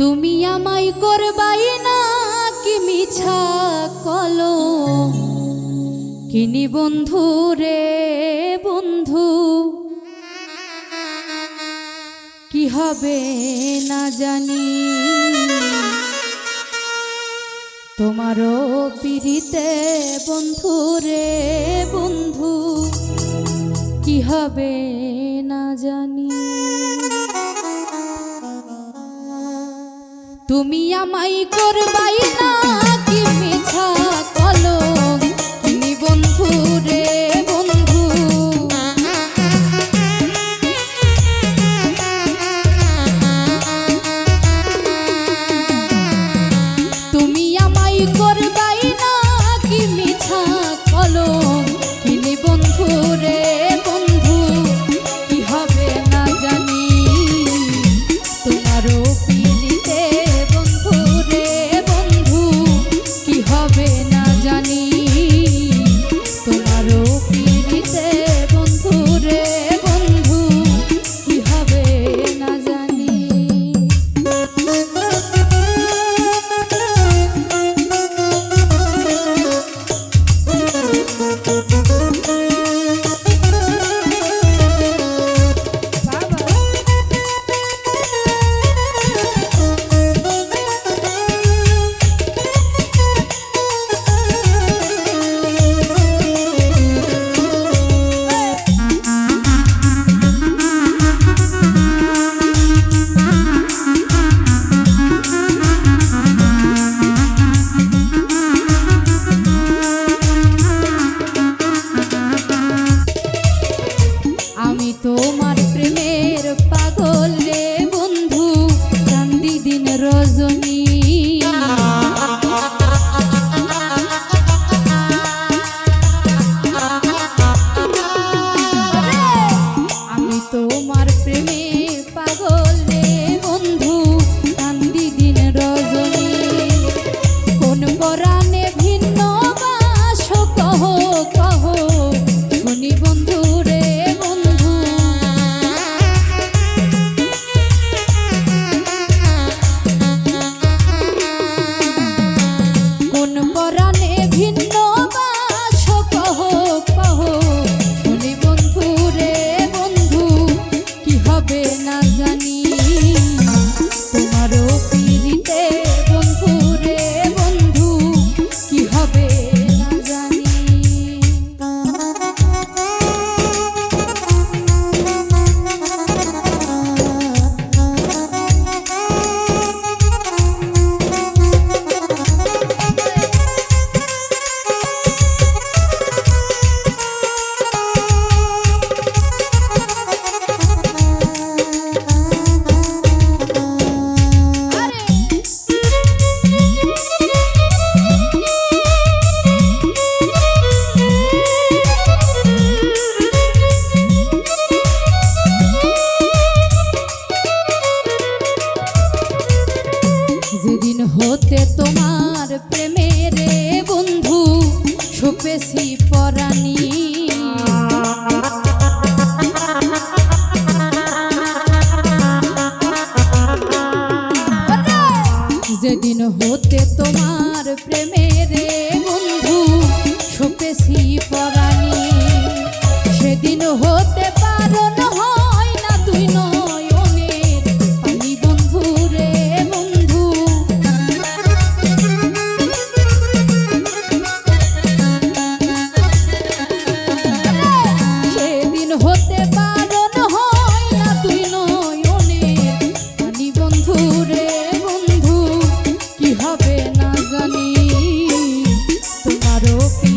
তুমি আমাই করবাই না কি মিছা কলো? কিনি বন্ধু রে বন্ধু, কি হবে না জানি। তোমারও পিড়িতে বন্ধু রে বন্ধু, কি হবে তুমি আমাই করবাই না। যেদিন হতে তোমার প্রেমের বন্ধু ছুপেছি পর Adopi.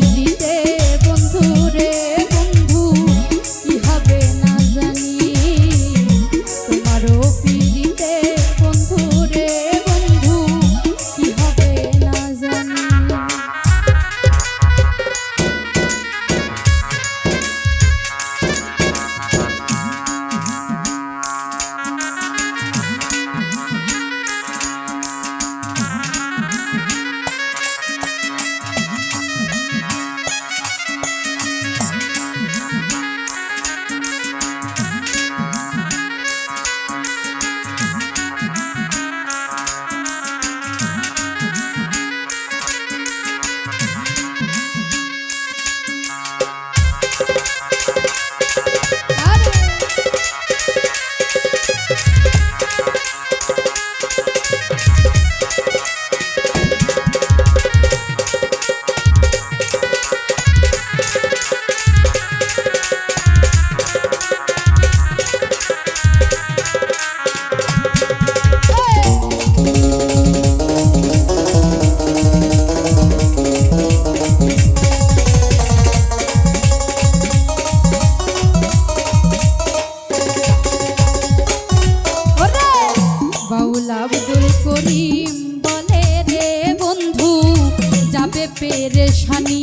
পেরেশানি।